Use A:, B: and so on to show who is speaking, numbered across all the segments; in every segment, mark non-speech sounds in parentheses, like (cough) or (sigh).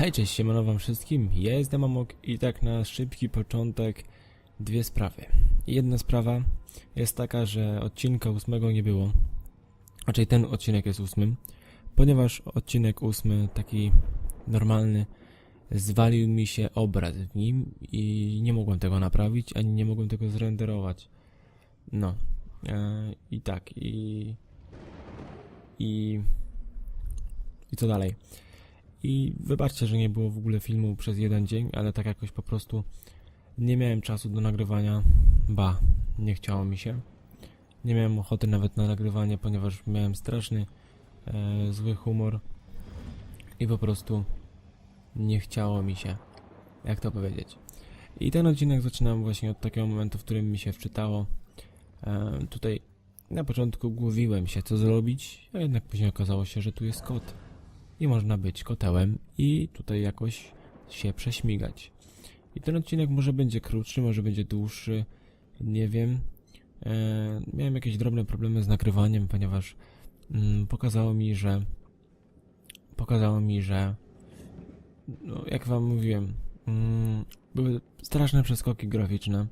A: Hej, cześć, siemano wam wszystkim, ja jestem Amok i tak na szybki początek dwie sprawy. Jedna sprawa jest taka, że odcinka ósmego nie było, raczej ten odcinek jest ósmym, ponieważ odcinek ósmy, taki normalny, zwalił mi się obraz w nim i nie mogłem tego naprawić, ani nie mogłem tego zrenderować. No, e, i tak, i... i... i co dalej? I wybaczcie, że nie było w ogóle filmu przez jeden dzień, ale tak jakoś po prostu nie miałem czasu do nagrywania. Ba, nie chciało mi się. Nie miałem ochoty nawet na nagrywanie, ponieważ miałem straszny e, zły humor i po prostu nie chciało mi się. Jak to powiedzieć? I ten odcinek zaczynam właśnie od takiego momentu, w którym mi się wczytało. E, tutaj na początku głowiłem się, co zrobić, a jednak później okazało się, że tu jest kot i można być kotełem i tutaj jakoś się prześmigać. I ten odcinek może będzie krótszy, może będzie dłuższy, nie wiem. E, miałem jakieś drobne problemy z nagrywaniem, ponieważ mm, pokazało mi, że pokazało mi, że no, jak wam mówiłem, mm, były straszne przeskoki graficzne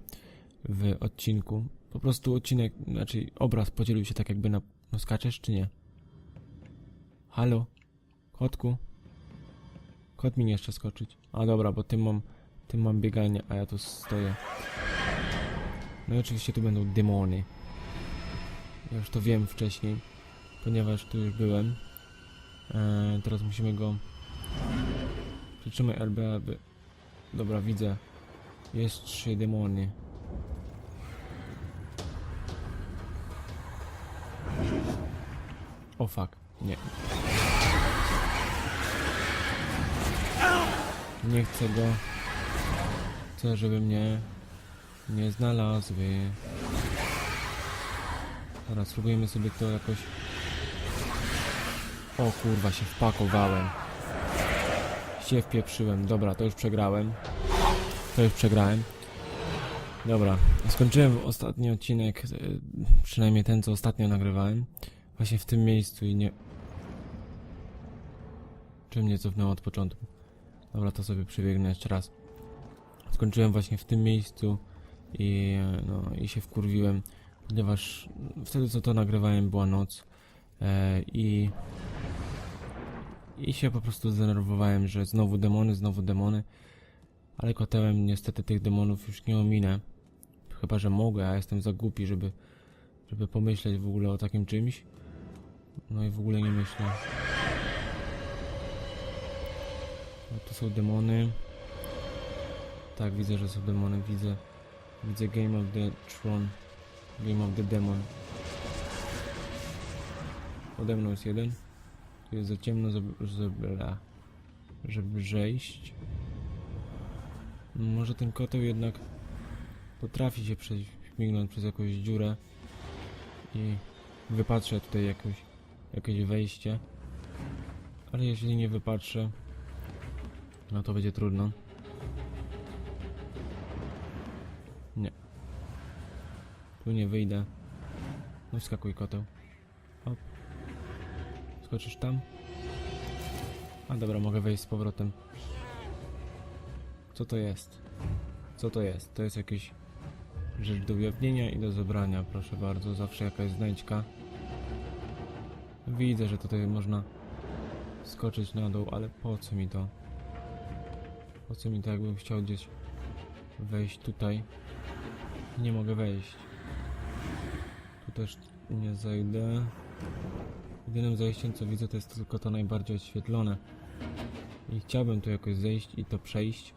A: w odcinku. Po prostu odcinek, znaczy obraz podzielił się tak jakby na... No skaczesz czy nie? Halo? Kotku? Kot mi nie jeszcze skoczyć. A dobra, bo tym mam, tym mam bieganie, a ja tu stoję. No i oczywiście tu będą demony. Ja już to wiem wcześniej, ponieważ tu już byłem. Eee, teraz musimy go... Przytrzymaj LB, aby... Dobra, widzę. Jest trzy demony. O fuck, nie. Nie chcę go. Chcę, żeby mnie nie znalazły. Teraz spróbujemy sobie to jakoś... O kurwa, się wpakowałem. Się wpieprzyłem. Dobra, to już przegrałem. To już przegrałem. Dobra, skończyłem ostatni odcinek, e, przynajmniej ten, co ostatnio nagrywałem. Właśnie w tym miejscu i nie... Czy mnie cofnęło od początku? Dobra, to sobie przebiegnę jeszcze raz. Skończyłem właśnie w tym miejscu i, no, i się wkurwiłem, ponieważ wtedy co to nagrywałem była noc e, i i się po prostu zdenerwowałem, że znowu demony, znowu demony, ale kotełem niestety tych demonów już nie ominę. Chyba, że mogę, a jestem za głupi, żeby, żeby pomyśleć w ogóle o takim czymś. No i w ogóle nie myślę. No, tu są demony. Tak, widzę, że są demony, widzę. Widzę Game of the Tron. Game of the Demon. Ode mną jest jeden. Tu jest za ciemno, żeby, żeby, żeby przejść. Może ten koteł jednak potrafi się prześmignąć przez jakąś dziurę i wypatrzę tutaj jakoś, jakieś wejście. Ale jeśli nie wypatrzę, no to będzie trudno. Nie. Tu nie wyjdę. No wskakuj koteł. Hop. Skoczysz tam? A dobra, mogę wejść z powrotem. Co to jest? Co to jest? To jest jakieś rzecz do ujawnienia i do zebrania, proszę bardzo. Zawsze jakaś znajdźka. Widzę, że tutaj można skoczyć na dół, ale po co mi to? Po co mi to, jakbym chciał gdzieś wejść tutaj? Nie mogę wejść. Tu też nie zejdę. Jedynym zejściem co widzę to jest tylko to najbardziej oświetlone. I chciałbym tu jakoś zejść i to przejść.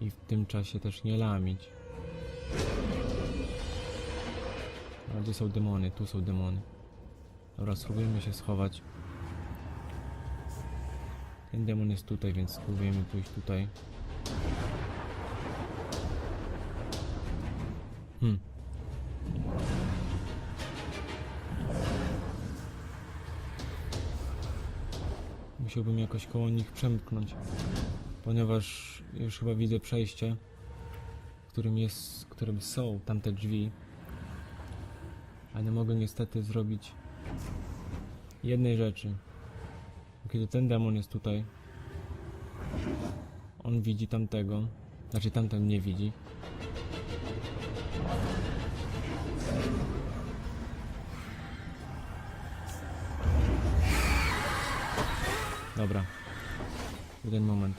A: I w tym czasie też nie lamić. A gdzie są demony? Tu są demony. Dobra, spróbujemy się schować. Ten demon jest tutaj, więc spróbujemy pójść tutaj. Hmm. Musiałbym jakoś koło nich przemknąć, ponieważ już chyba widzę przejście, którym jest, którym są tamte drzwi, a nie mogę niestety zrobić jednej rzeczy. Kiedy ten demon jest tutaj, On widzi tamtego. Znaczy tamten nie widzi. Dobra. Jeden moment.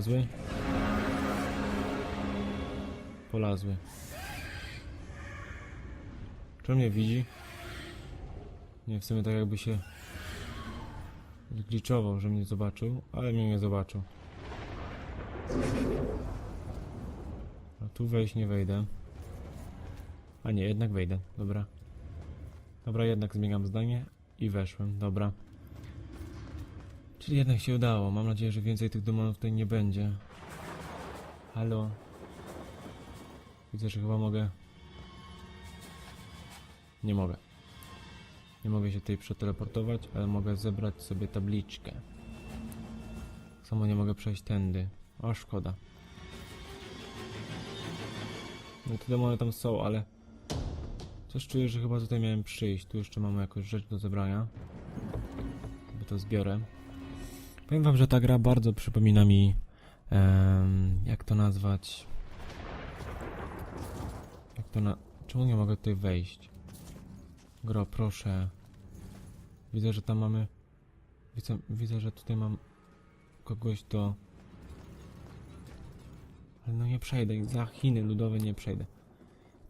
A: Polazły. Polazły. Czy mnie widzi? Nie, w sumie tak jakby się zgliczował, że mnie zobaczył, ale mnie nie zobaczył. A tu wejść nie wejdę. A nie, jednak wejdę, dobra. Dobra, jednak zmieniam zdanie i weszłem, dobra. Czyli jednak się udało. Mam nadzieję, że więcej tych demonów tutaj nie będzie. Halo? Widzę, że chyba mogę. Nie mogę. Nie mogę się tutaj przeteleportować, ale mogę zebrać sobie tabliczkę. Samo nie mogę przejść tędy. O, szkoda. No te demony tam są, ale... Coś czuję, że chyba tutaj miałem przyjść. Tu jeszcze mamy jakąś rzecz do zebrania. Sobie to zbiorę. Powiem wam, że ta gra bardzo przypomina mi... em, jak to nazwać... Jak to na... Czemu nie mogę tutaj wejść? Gro, proszę. Widzę, że tam mamy... Widzę, widzę, że tutaj mam kogoś do... Ale no nie przejdę, za Chiny ludowe nie przejdę.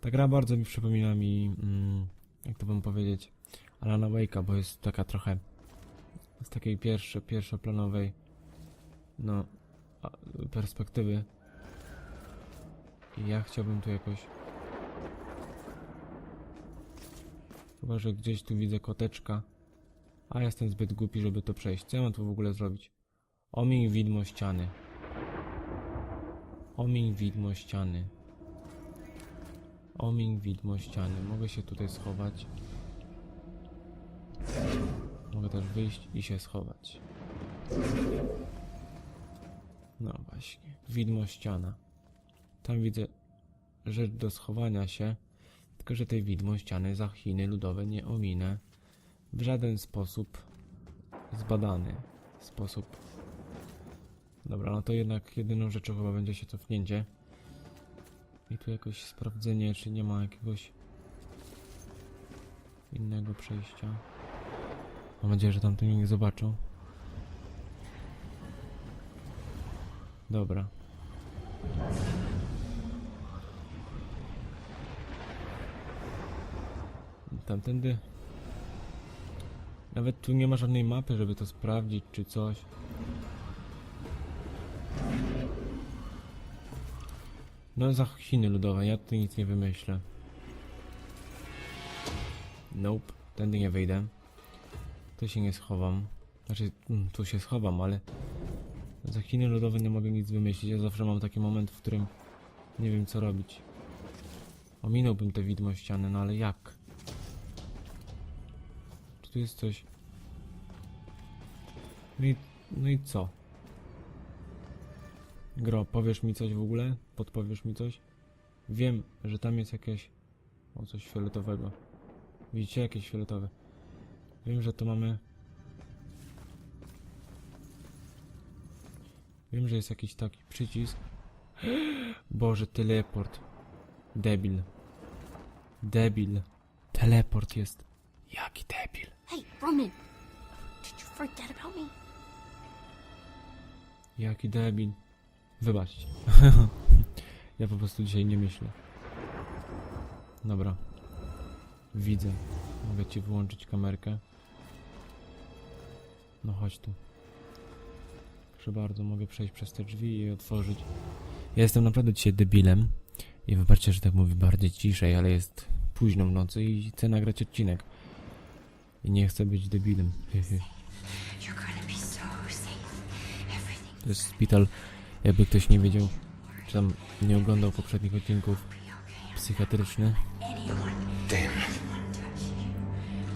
A: Ta gra bardzo mi przypomina mi, mm, jak to bym powiedzieć, Alana Wake'a, bo jest taka trochę z takiej pierwszej, pierwszoplanowej, no, perspektywy. I ja chciałbym tu jakoś... Chyba, że gdzieś tu widzę koteczka, a jestem zbyt głupi, żeby to przejść. Co ja mam tu w ogóle zrobić? Omiń widmo ściany. Omiń widmo ściany. Omiń widmo ściany. Mogę się tutaj schować. Mogę też wyjść i się schować. No właśnie. Widmo ściana. Tam widzę rzecz do schowania się. Tylko, że tej widmo ściany za Chiny ludowe nie ominę w żaden sposób zbadany sposób. Dobra, no to jednak jedyną rzeczą chyba będzie się cofnięcie. I tu jakoś sprawdzenie, czy nie ma jakiegoś innego przejścia. Mam nadzieję, że tamten mnie nie zobaczą. Dobra. Tamtędy. Nawet tu nie ma żadnej mapy, żeby to sprawdzić, czy coś. No za Chiny ludowe, ja tu nic nie wymyślę. Nope, tędy nie wyjdę. Tu się nie schowam. Znaczy, mm, tu się schowam, ale za Chiny ludowe nie mogę nic wymyślić. Ja zawsze mam taki moment, w którym nie wiem co robić. Ominąłbym te widmo ściany, no ale jak? Czy tu jest coś? No i, no i co? Gro, powiesz mi coś w ogóle? Podpowiesz mi coś? Wiem, że tam jest jakieś... O, coś fioletowego. Widzicie? Jakieś fioletowe. Wiem, że to mamy... Wiem, że jest jakiś taki przycisk. (gasps) Boże, teleport. Debil. Debil. Teleport jest. Jaki debil.
B: Hey, Roman! Did you forget about me?
A: Jaki debil. Wybaczcie. (laughs) ja po prostu dzisiaj nie myślę. Dobra. Widzę. Mogę ci wyłączyć kamerkę. No chodź tu. Proszę bardzo, mogę przejść przez te drzwi i je otworzyć. Ja jestem naprawdę dzisiaj debilem. I wybaczcie, że tak mówię bardziej ciszej, ale jest późno w nocy i chcę nagrać odcinek. I nie chcę być debilem. To jest szpital, jakby ktoś nie wiedział, czy tam nie oglądał poprzednich odcinków psychiatryczny.
C: Damn.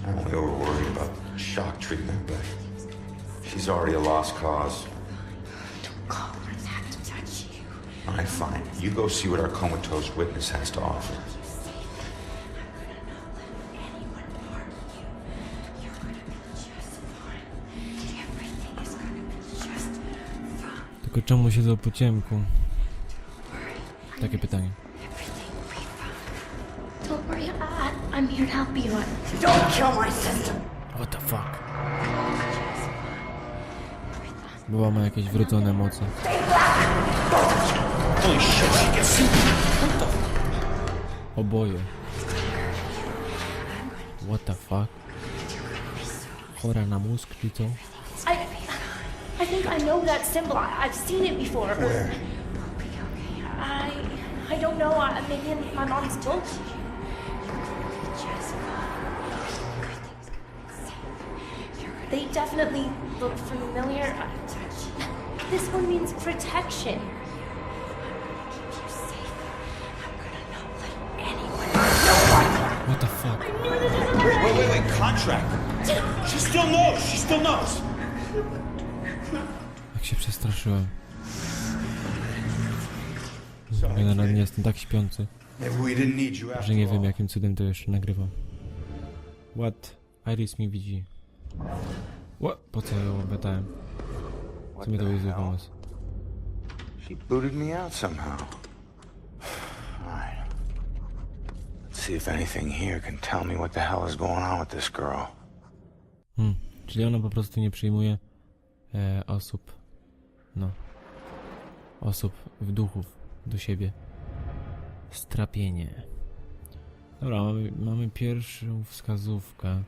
C: I were worried about shock treatment, but She's already a lost cause.
B: Don't call her that to touch you.
C: All right, fine. You go see what our comatose witness has to offer.
B: Anyone harm you, you're gonna be just fine. Everything is gonna be just fine.
A: Tylko czemu siedzą po ciemku? Takie pytanie.
B: Everything will be fine.
D: Don't worry, I, I'm here to help you.
B: Don't kill my sister.
A: What the fuck? Była ma jakieś wrodzone moce. Oboje. What the fuck? Chora na mózg czy co?
D: I, I think I know that symbol. I, I've seen it before.
C: Where?
D: I, I don't know. I, maybe in my mom's book. They definitely look familiar. This one means protection.
A: What the fuck?
C: Wait, wait, wait, wait. Contract. She still knows. She still knows.
A: Jak się przestraszyłem. Generalnie jestem tak śpiący, że nie wiem jakim cudem to jeszcze nagrywam. What? Iris mi widzi. What? Po co ją obetałem? Co mi to jest pomysł?
C: She booted me out somehow. Let's see if anything here can tell me what the hell is going on with this girl.
A: Hmm. Czyli ona po prostu nie przyjmuje e, osób, no, osób w duchów do siebie. Strapienie. Dobra, mamy, mamy pierwszą wskazówkę.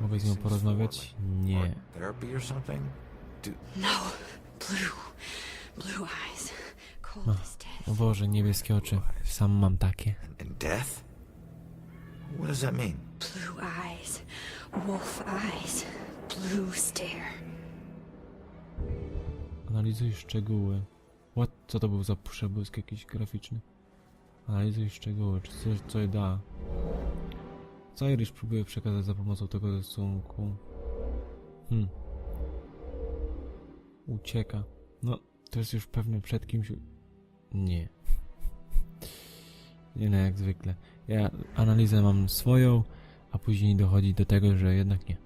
A: Mogę z nią porozmawiać? Nie.
E: Something?
B: No. Blue. Blue eyes. Cold as death.
A: O Boże, niebieskie oczy. Sam mam takie.
E: And, and death? What does that mean?
B: Blue eyes. Wolf eyes. Blue stare.
A: Analizuj szczegóły. What? Co to był za przebłysk jakiś graficzny? Analizuj szczegóły, czy coś co da. Co Irish próbuje przekazać za pomocą tego rysunku? Hmm. Ucieka. No, to jest już pewne przed kimś... Nie. (laughs) Nie no, jak zwykle. Ja analizę mam swoją, a później dochodzi do tego, że jednak nie.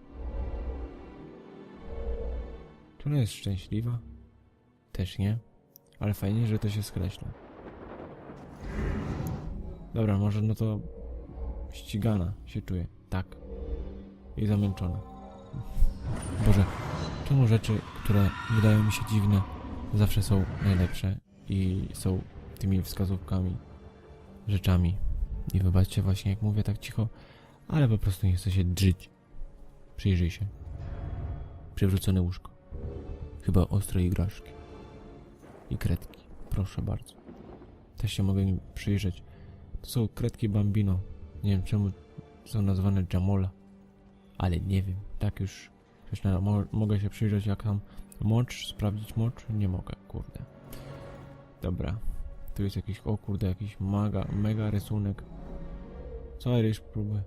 A: Czy ona jest szczęśliwa? Też nie. Ale fajnie, że to się skreśla. Dobra, może no to ścigana się czuje. Tak. I zamęczona. (laughs) Boże, czemu rzeczy, które wydają mi się dziwne, zawsze są najlepsze i są tymi wskazówkami, rzeczami. I wybaczcie właśnie jak mówię tak cicho, ale po prostu nie chcę się drzeć. Przyjrzyj się. Przywrócone łóżko. Chyba ostre igraszki. I kredki. Proszę bardzo. Też się mogę nim przyjrzeć. To są kredki Bambino. Nie wiem czemu są nazwane Jamola. Ale nie wiem. Tak już myślę, mo mogę się przyjrzeć jak tam mocz, sprawdzić mocz? Nie mogę, kurde. Dobra. Tu jest jakiś, o kurde, jakiś maga, mega rysunek. Co Irish próbuje?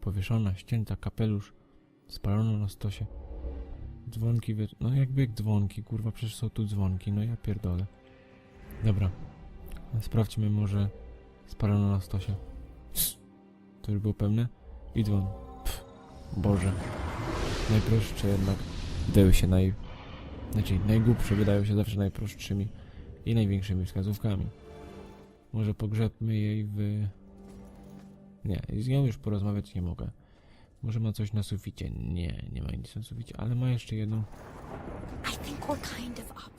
A: Powieszona, ścięta, kapelusz. Spalono na stosie. Dzwonki, wy... no jakby jak dzwonki, kurwa, przecież są tu dzwonki, no ja pierdolę. Dobra, sprawdźmy może spalono na stosie. To już było pewne? I dzwon. Boże. Najprostsze jednak wydają się naj... Znaczy, najgłupsze wydają się zawsze najprostszymi i największymi wskazówkami. Może pogrzebmy jej w... Nie, z nią już porozmawiać nie mogę. Może ma coś na suficie? Nie, nie ma nic na suficie, ale ma jeszcze jedną.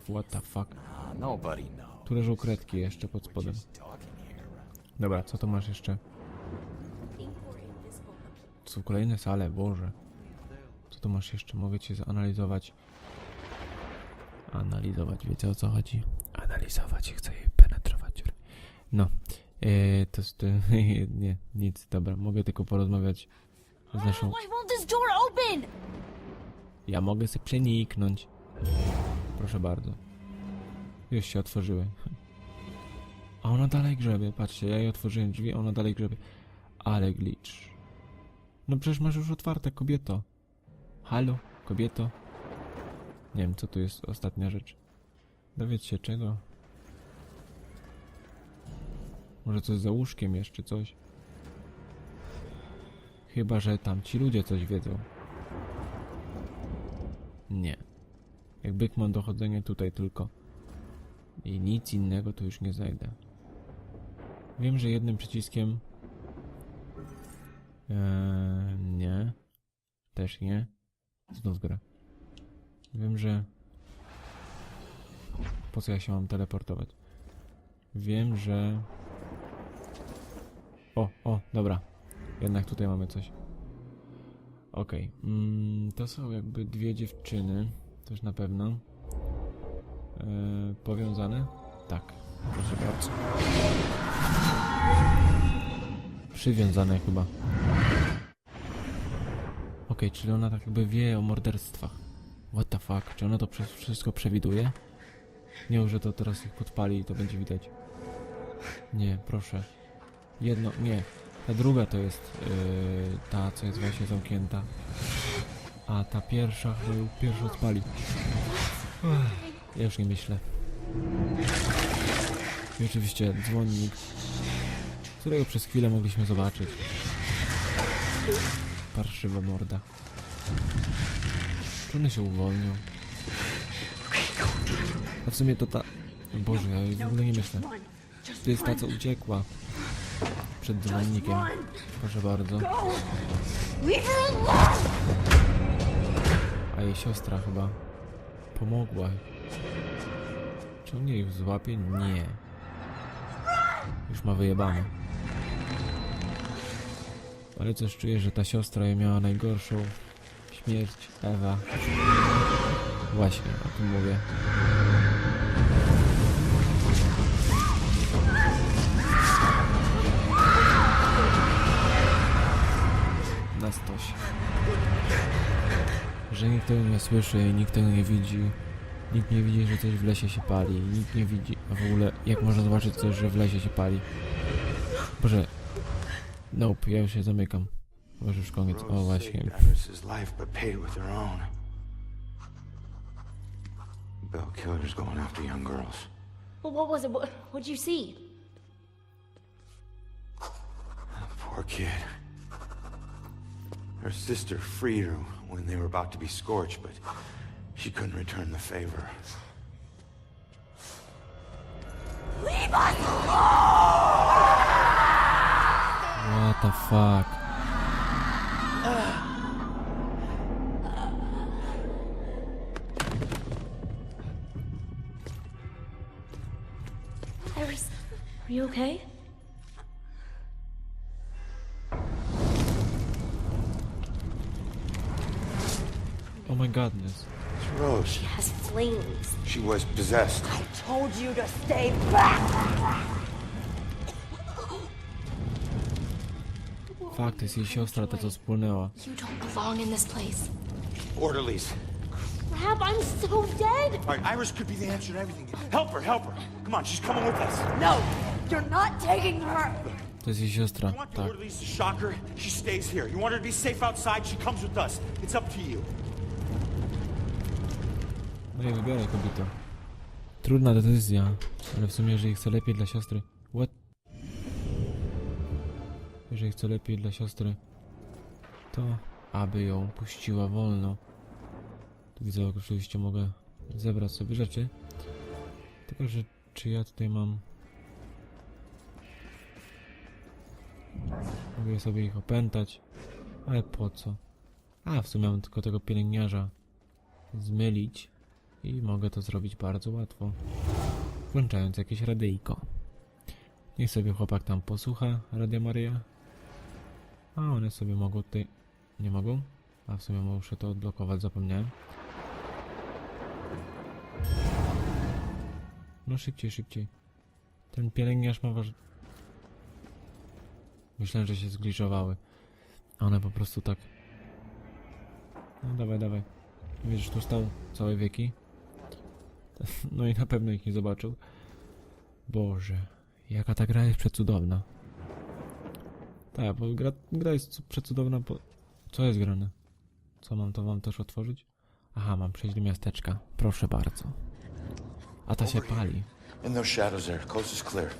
A: What the fuck? Tu leżą kredki jeszcze pod spodem. Dobra, co to masz jeszcze? Są kolejne sale, Boże. Co to masz jeszcze? Mogę cię zanalizować. Analizować, wiecie o co chodzi? Analizować i chcę jej penetrować. No, eee, to jest... (laughs) nie, nic, dobra. Mogę tylko porozmawiać z naszą... Ja mogę sobie przeniknąć. Proszę bardzo. Już się otworzyły. (laughs) A ona dalej grzebie. Patrzcie, ja jej otworzyłem drzwi, a ona dalej grzebie. Ale glitch. No przecież masz już otwarte, kobieto. Halo, kobieto? Nie wiem, co tu jest ostatnia rzecz. Dowiedz się czego? Może coś za łóżkiem jeszcze, coś? Chyba, że tam ci ludzie coś wiedzą. Nie. Jak byk mam dochodzenie tutaj tylko. I nic innego tu już nie znajdę. Wiem, że jednym przyciskiem... Eee, nie. Też nie. Znów gra. Wiem, że... Po co ja się mam teleportować? Wiem, że... O, o, dobra. Jednak tutaj mamy coś. Okej. Mm, to są jakby dwie dziewczyny. Też na pewno. Eee, powiązane? Tak. Proszę bardzo. Przywiązane chyba. Okej, czyli ona tak jakby wie o morderstwach. What the fuck? Czy ona to wszystko przewiduje? Nie, że to teraz ich podpali i to będzie widać. Nie, proszę. Jedno, nie. Ta druga to jest yy, ta, co jest właśnie zamknięta. A ta pierwsza chyba ją pierwsza odpali. Ja już nie myślę. I oczywiście dzwonnik, którego przez chwilę mogliśmy zobaczyć. Parszywa morda. Czy one się uwolnią? A w sumie to ta... Boże, ja w ogóle nie myślę. To jest ta, co uciekła. Przed dzwonnikiem. Proszę bardzo. A jej siostra chyba pomogła. Czy on jej złapie? Nie. Już ma wyjebane. Ale coś czuję, że ta siostra jej miała najgorszą śmierć. Ewa. Właśnie, o tym mówię. Na stosie. Że nikt tego nie słyszy i nikt tego nie widzi. Nikt nie widzi, że coś w lesie się pali. Nikt nie widzi. A w ogóle, jak można zobaczyć coś, że w lesie się pali? Boże. Nope, ja już się zamykam. Boże, już koniec. O,
C: Rose
A: właśnie.
C: saved Iris's life, but paid with her own. Bell killers going after young girls.
D: Well, what was it? What, what'd you see?
C: Poor kid. Her sister freed her when they were about to be scorched, but she couldn't return the favor.
A: What the fuck?
D: Iris, are you okay?
A: Oh my godness.
C: It's Rose.
D: She has flames.
C: She was possessed.
B: I told you to stay back.
A: Fuck, to jest jej siostra, ta co spłynęła.
D: You don't belong in this place.
C: Orderlies.
D: Crap, I'm so dead.
F: All right, Iris could be the answer to everything. Help her, help her. Come on, she's coming with us.
B: No, you're not taking her.
A: To jest jej siostra,
F: You want the
A: tak.
F: orderlies to shock her? She stays here. You want her to be safe outside? She comes with us. It's up to you.
A: No i wybiorę kobietę. Trudna decyzja, ale w sumie jeżeli chcę lepiej dla siostry... What? Jeżeli chcę lepiej dla siostry, to aby ją puściła wolno. Tu widzę, jak oczywiście mogę zebrać sobie rzeczy. Tylko, że czy ja tutaj mam... Mogę sobie ich opętać, ale po co? A, w sumie mam tylko tego pielęgniarza zmylić i mogę to zrobić bardzo łatwo, włączając jakieś radyjko. Niech sobie chłopak tam posłucha Radia Maria, a one sobie mogą tutaj... nie mogą? A w sumie muszę to odblokować, zapomniałem. No szybciej, szybciej. Ten pielęgniarz ma waż... Myślałem, że się zgliżowały. One po prostu tak... No dawaj, dawaj. Wiesz, tu stał całe wieki. (laughs) No i na pewno ich nie zobaczył. Boże, jaka ta gra jest przecudowna. Tak, bo gra, gra jest cu- przecudowna, bo... Co jest grane? Co mam to wam też otworzyć? Aha, mam przejść do miasteczka. Proszę bardzo. A ta się pali.
C: In those shadows there. Coast is clear. (sighs)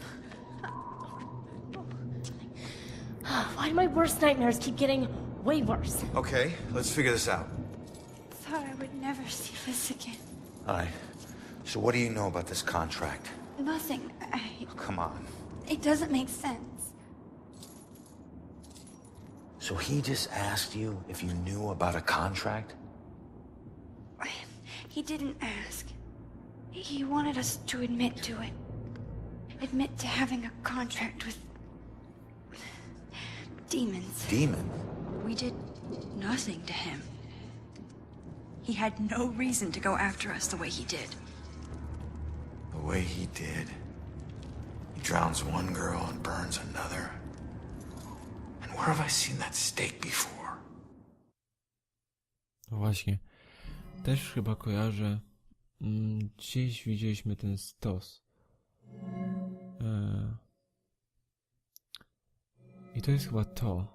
D: Why do my worst nightmares keep getting way worse?
C: Okay, let's figure this out.
B: Thought I would never see this again.
C: All right. So what do you know about this contract?
B: Nothing. I,
C: Come on.
B: it doesn't make sense.
C: So he just asked you if you knew about a contract?
B: He didn't ask. He wanted us to admit to it. Admit to having a contract with. demons.
C: Demons?
G: We did nothing to him. He had no reason to go after us the way he did.
C: The way he did. He drowns one girl and burns another. Where have I seen that stake before?
A: No właśnie. Też chyba kojarzę. Mm, gdzieś widzieliśmy ten stos. Eee. I to jest chyba to.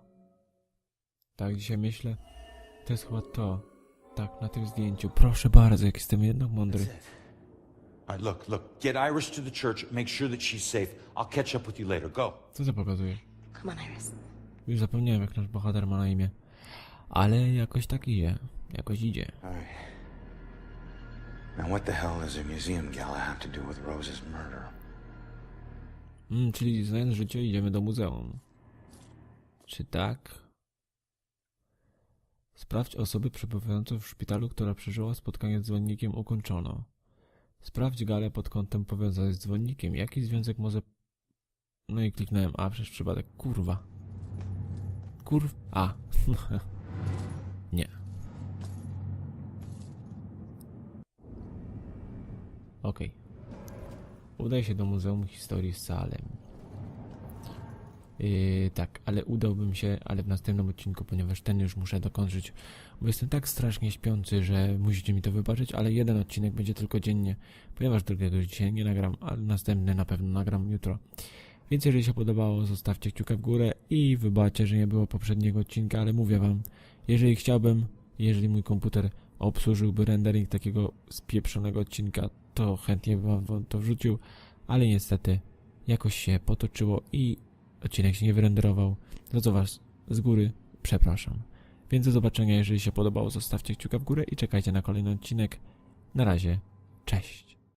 A: Tak, dzisiaj myślę. To jest chyba to. Tak, na tym zdjęciu. Proszę bardzo, jak jestem jednak mądry.
F: All right, look, look. Get Iris to the church. Make sure that she's safe. I'll catch up with you later. Go.
A: Co to pokazuje?
D: Come on, Iris.
A: Już zapomniałem, jak nasz bohater ma na imię. Ale jakoś tak idzie. Jakoś idzie.
C: All right. Now, what the hell does a museum gala have to do with Rose's murder?
A: Mm, czyli znając życie, idziemy do muzeum. Czy tak? Sprawdź osoby przebywające w szpitalu, która przeżyła spotkanie z dzwonnikiem ukończono. Sprawdź galę pod kątem powiązanej z dzwonnikiem. Jaki związek może... No i kliknąłem A przez przypadek. Kurwa. Kurw... A. (laughs) Nie. Okej. Udaj się do Muzeum Historii z Salem. Yy, tak, ale udałbym się, ale w następnym odcinku, ponieważ ten już muszę dokończyć, bo jestem tak strasznie śpiący, że musicie mi to wybaczyć, ale jeden odcinek będzie tylko dziennie, ponieważ drugiego dzisiaj nie nagram, ale następny na pewno nagram jutro. Więc jeżeli się podobało, zostawcie kciuka w górę i wybaczcie, że nie było poprzedniego odcinka, ale mówię wam, jeżeli chciałbym, jeżeli mój komputer obsłużyłby rendering takiego spieprzonego odcinka, to chętnie bym wam to wrzucił, ale niestety jakoś się potoczyło i odcinek się nie wyrenderował, za co was z góry przepraszam. Więc do zobaczenia, jeżeli się podobało, zostawcie kciuka w górę i czekajcie na kolejny odcinek. Na razie, cześć.